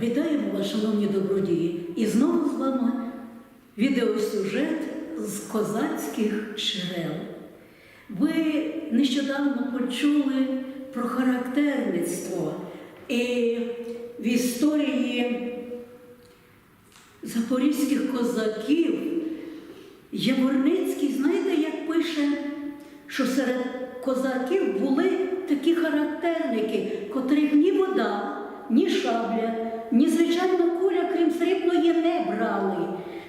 Вітаємо вас, шановні добродії! І знову з вами відеосюжет з козацьких джерел. Ви нещодавно почули про характерництво і в історії запорізьких козаків Яворницький, знаєте, як пише, що серед козаків були такі характерники, котрих ні вода, ні шабля, ні звичайна куля, крім срібної, не брали.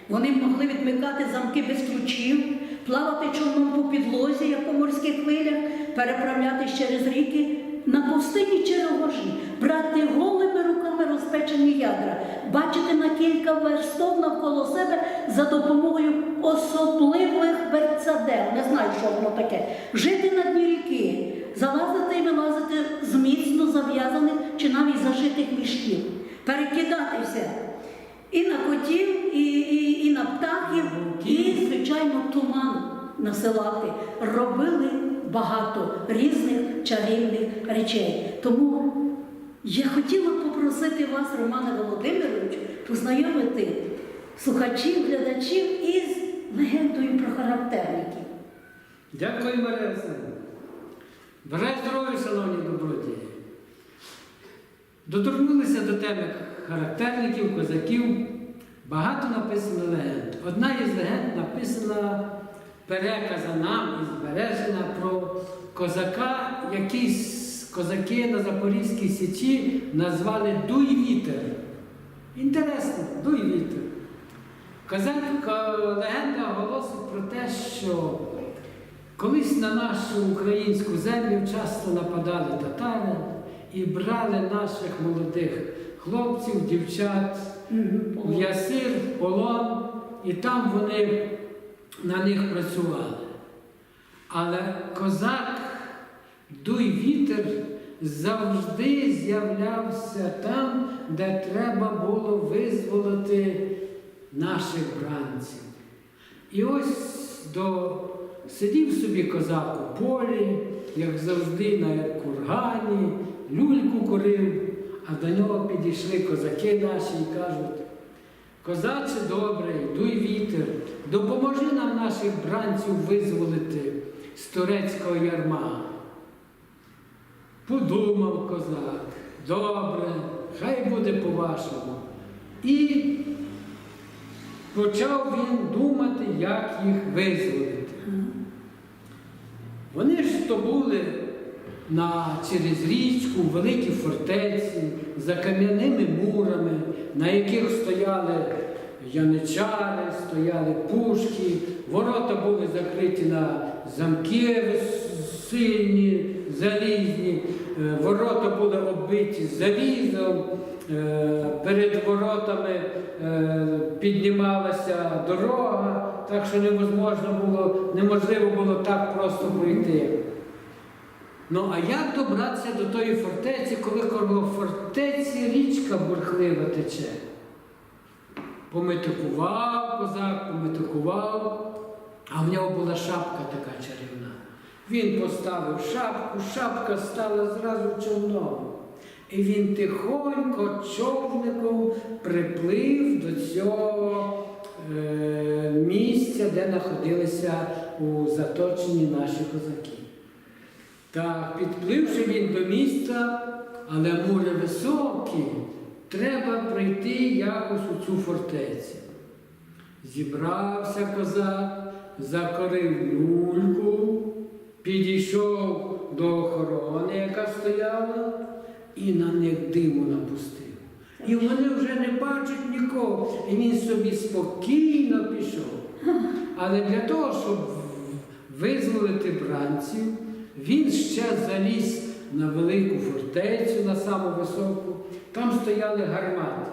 Вони могли відмикати замки без ключів, плавати човном по підлозі, як по морських хвилях, переправлятись через ріки на пустині чи рогожі, брати голими руками розпечені ядра, бачити на кілька верстов навколо себе за допомогою особливих берцадел. Не знаю, що воно таке. Жити на дні ріки, залазити і вилазити зашитих мішків, перекидатися і на котів, і, і, і на птахів, і, звичайно, туман насилати. Робили багато різних чарівних речей. Тому я хотіла попросити вас, Романе Володимирович, познайомити слухачів, глядачів із легендою про характерників. Дякую, Марія Олександрівна. Бажаю здоров'я, шановні добродії. Доторкнулися до теми характерників, козаків. Багато написано легенд. Одна із легенд написана, переказана і збережена про козака, який козаки на Запорізькій Січі назвали Дуй вітер. Інтересно, дуй вітер. Козак, легенда оголосить про те, що колись на нашу українську землю часто нападали татари і брали наших молодих хлопців, дівчат в ясир, в полон, і там вони на них працювали. Але козак, дуй вітер, завжди з'являвся там, де треба було визволити наших бранців. І ось до сидів собі козак у полі, як завжди на кургані, люльку курив, а до нього підійшли козаки наші і кажуть, козаче добрий, дуй вітер, допоможи нам наших бранців визволити з турецького ярма. Подумав козак, добре, хай буде по-вашому. І почав він думати, як їх визволити. Вони ж то були на, через річку, в великій фортеці, за кам'яними мурами, на яких стояли яничари, стояли пушки, ворота були закриті на замки сильні, залізні, е, ворота були оббиті залізом, е, перед воротами е, піднімалася дорога, так що неможливо було, неможливо було так просто пройти. Ну а як добратися до тої фортеці, коли коло фортеці річка бурхлива тече? Пометикував козак, пометикував, а в нього була шапка така чарівна. Він поставив шапку, шапка стала зразу човном. І він тихонько човником приплив до цього е, місця, де знаходилися у заточенні наші козаки. Так, підпливши він до міста, але море високе, треба прийти якось у цю фортецю. Зібрався козак, закорив люльку, підійшов до охорони, яка стояла, і на них диму напустив. І вони вже не бачать нікого. І він собі спокійно пішов. Але для того, щоб визволити бранців, він ще заліз на велику фортецю, на саму високу, там стояли гармати.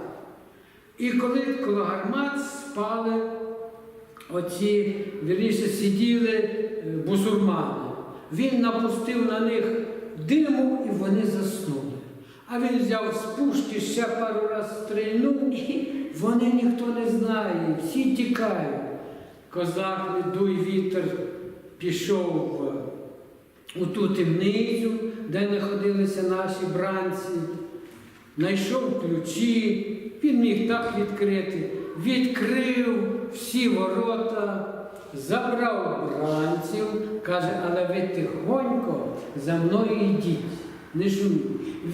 І коли коло гармат спали оці, вірніше, сиділи е, бусурмани, він напустив на них диму і вони заснули. А він взяв з пушки ще пару разів стрільнув, і вони ніхто не знає, всі тікають. Козак, дуй вітер, пішов в- у ту темницю, де знаходилися наші бранці. знайшов ключі, він міг так відкрити, відкрив всі ворота, забрав бранців, каже, але ви тихонько за мною йдіть. Не шуміть.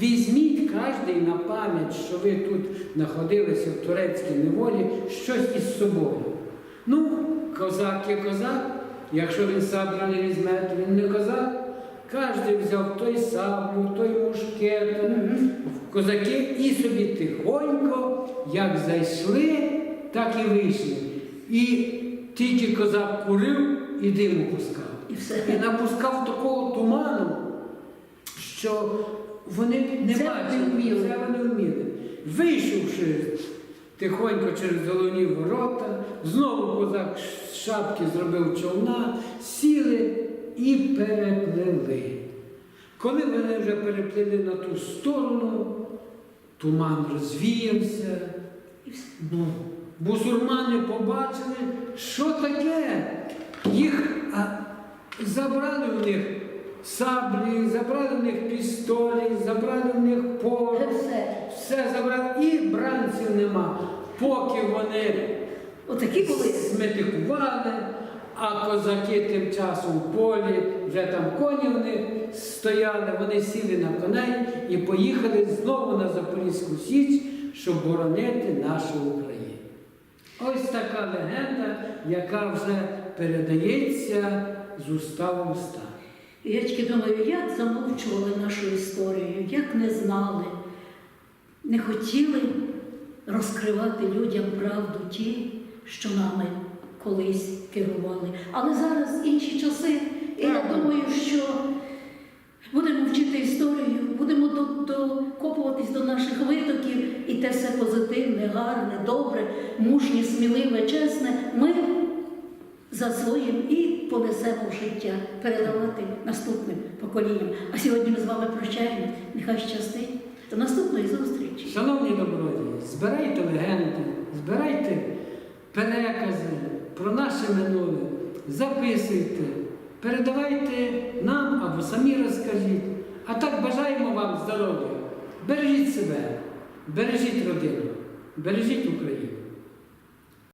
Візьміть кожний на пам'ять, що ви тут знаходилися в турецькій неволі, щось із собою. Ну, козак є козак, якщо він саблю не візьме, то він не козак. Кожен взяв той саблю, той мушкет, козаки і собі тихонько, як зайшли, так і вийшли. І тільки козак курив і диму пускав. І все. І напускав такого туману, що вони не Це бачили, вміли. це вони вміли. Вийшовши тихонько через головні ворота, знову козак з шапки зробив човна, сіли і переплили. Коли вони вже переплили на ту сторону, туман розвіявся. Ну, бусурмани побачили, що таке. Їх а, забрали в них саблі, забрали в них пістолі, забрали в них порох, все. все забрали, і бранців нема. Поки вони Отакі були. сметикували, а козаки тим часом в полі, вже там коні в них стояли, вони сіли на коней і поїхали знову на Запорізьку Січ, щоб боронити нашу Україну. Ось така легенда, яка вже передається з уста в уста. Я тільки думаю, як замовчували нашу історію, як не знали, не хотіли розкривати людям правду ті, що нами колись керували. Але зараз інші часи, і я думаю, що будемо вчити історію, будемо докопуватись до наших витоків, і те все позитивне, гарне, добре, мужнє, сміливе, чесне. Ми засвоїмо і понесемо в життя, передавати наступним поколінням. А сьогодні ми з вами прощаємо. Нехай щастить. До наступної зустрічі. Шановні добродії, збирайте легенди, збирайте перекази про наше минуле, записуйте, передавайте нам або самі розкажіть. А так бажаємо вам здоров'я. Бережіть себе, бережіть родину, бережіть Україну.